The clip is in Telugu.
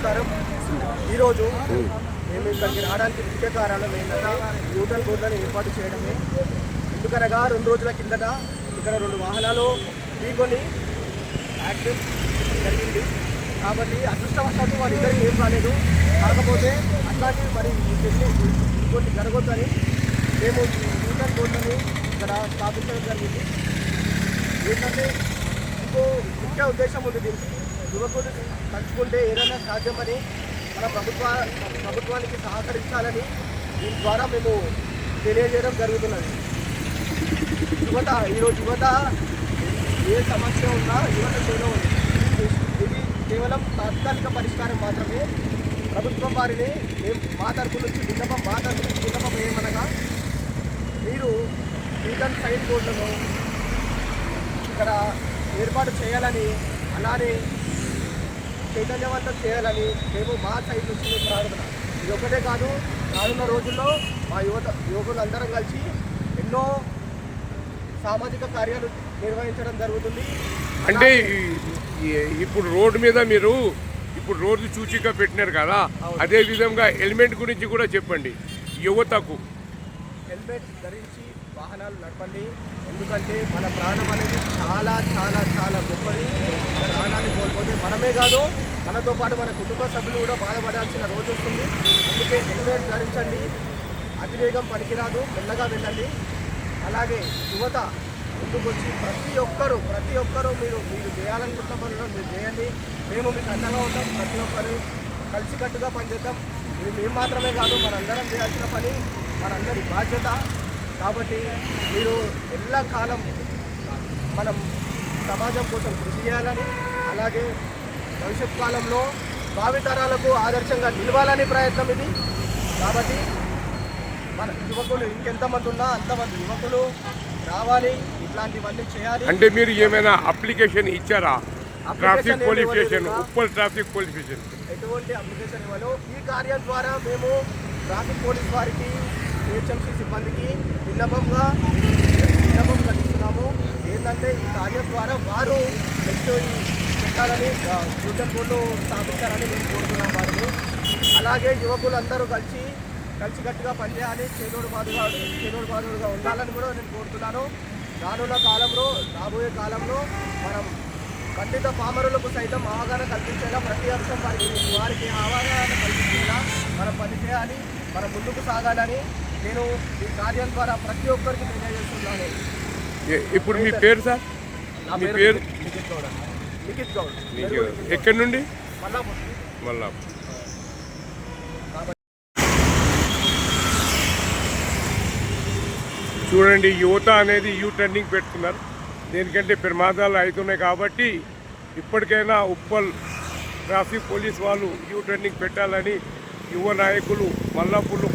నమస్కారం. ఈరోజు మేము ఇక్కడికి రావడానికి ముఖ్య కారణం ఏంటంటే న్యూటన్ బోర్డులను ఏర్పాటు చేయడమే. ఎందుకనగా రెండు రోజుల కిందట ఇక్కడ రెండు వాహనాలు ఢీకొని యాక్సిడెంట్ జరిగింది. కాబట్టి అదృష్టవశాత్తు వాళ్ళిద్దరికి ఏం కాలేదు. కాకపోతే అట్లాంటివి మరి ఇంకొన్ని జరగొద్దని మేము ఈ న్యూటన్ ఇక్కడ స్థాపించడం జరిగింది. ఏంటంటే ఇంకో ముఖ్య ఉద్దేశం ఉంది దీనికి. యువకులు తలుచుకుంటే ఏదైనా సాధ్యమని మన ప్రభుత్వ ప్రభుత్వానికి సహకరించాలని దీని ద్వారా మేము తెలియజేయడం జరుగుతున్నది. యువత ఈరోజు యువత ఏ సమస్య ఉన్నా యువత చేలో ఇది కేవలం తాత్కాలిక పరిష్కారం మాత్రమే. ప్రభుత్వం వారిని మేము మా తరపు నుంచి విన్నపం మా తరపు నుంచి విన్నపం ఏమనగా మీరు రిటర్న్ సైన్ బోర్డులను ఇక్కడ ఏర్పాటు చేయాలని అలానే చైతన్యవంతం చేయాలని మేము మా సైడ్ నుంచి ప్రార్థన. ఇది ఒకటే కాదు రానున్న రోజుల్లో మా యువత యువకులు అందరం కలిసి ఎన్నో సామాజిక కార్యాలు నిర్వహించడం జరుగుతుంది. అంటే ఇప్పుడు రోడ్డు మీద మీరు ఇప్పుడు రోడ్డు సూచిక పెట్టినారు కదా అదే విధంగా హెల్మెట్ గురించి కూడా చెప్పండి యువతకు. హెల్మెట్ ధరించి వాహనాలు నడపండి. ఎందుకంటే మన ప్రాణం అనేది చాలా చాలా చాలా గొప్పది. మన ప్రాణాన్ని కోల్పోతే మనమే కాదు మనతో పాటు మన కుటుంబ సభ్యులు కూడా బాధపడాల్సిన రోజు వస్తుంది. అందుకే హెల్మెట్ ధరించండి. అతివేగం పనికిరాదు. మెల్లగా వెళ్ళండి. అలాగే యువత ముందుకొచ్చి ప్రతి ఒక్కరూ ప్రతి ఒక్కరూ మీరు మీరు చేయాలనుకుంటున్న పనులు మీరు చేయండి. మేము మీకు అండగా ఉంటాం. ప్రతి ఒక్కరు కలిసికట్టుగా పనిచేద్దాం. ఇది మేము మాత్రమే కాదు మనందరం చేయాల్సిన పని మనందరి బాధ్యత. కాబట్టి మీరు ఎల్లకాలం మనం సమాజం కోసం కృషి చేయాలని అలాగే భవిష్యత్ కాలంలో భావితరాలకు ఆదర్శంగా నిలవాలని ప్రయత్నం ఇది. కాబట్టి మన యువకులు ఇంకెంతమంది ఉన్నా అంతమంది యువకులు రావాలి ఇట్లాంటివన్నీ చేయాలి. అంటే మీరు ఏమైనా అప్లికేషన్ ఇచ్చారా? Traffic police station. Uppal traffic police station. ఎటువంటి అప్లికేషన్ ఇవ్వను ఈ కార్యం ద్వారా మేము ట్రాఫిక్ పోలీస్ వారికి హెచ్ఎంసీ సిబ్బందికి విన్నపంగా విన్నపం కలిగిస్తున్నాము ఏంటంటే ఈ కార్యం ద్వారా వారు నెక్స్ట్ ఈ పెట్టాలని ఫ్యూచర్ బోర్డు స్థాపించాలని మేము కోరుతున్నాం వారిని. అలాగే యువకులందరూ కలిసి కలిసికట్టుగా పనిచేయాలి. చేదోడు బాదుగా చేదోడు బాధుడుగా ఉండాలని కూడా నేను కోరుతున్నాను. రానున్న కాలంలో రాబోయే కాలంలో మనం ఖండిత పామరులకు సైతం అవగాహన కల్పించేలా ప్రతి అంశం వారికి వారికి అవగాహన కల్పించేలా మనం పనిచేయాలి. మనం ముందుకు సాగాలని నేను ఈ కార్యం ద్వారా ప్రతి ఒక్కరికి తెలియజేస్తున్నాను. ఇప్పుడు మీ పేరు సార్? మీ పేరు? గౌడ్ గౌడ్. ఎక్కడి నుండి? మళ్ళా చూడండి యువత అనేది యూ టర్నింగ్ పెట్టుకున్నారు. దేనికంటే ప్రమాదాలు అవుతున్నాయి కాబట్టి ఇప్పటికైనా ఉప్పల్ ట్రాఫిక్ పోలీస్ వాళ్ళు యూ టర్నింగ్ పెట్టాలని యువ నాయకులు మల్లాపూర్లు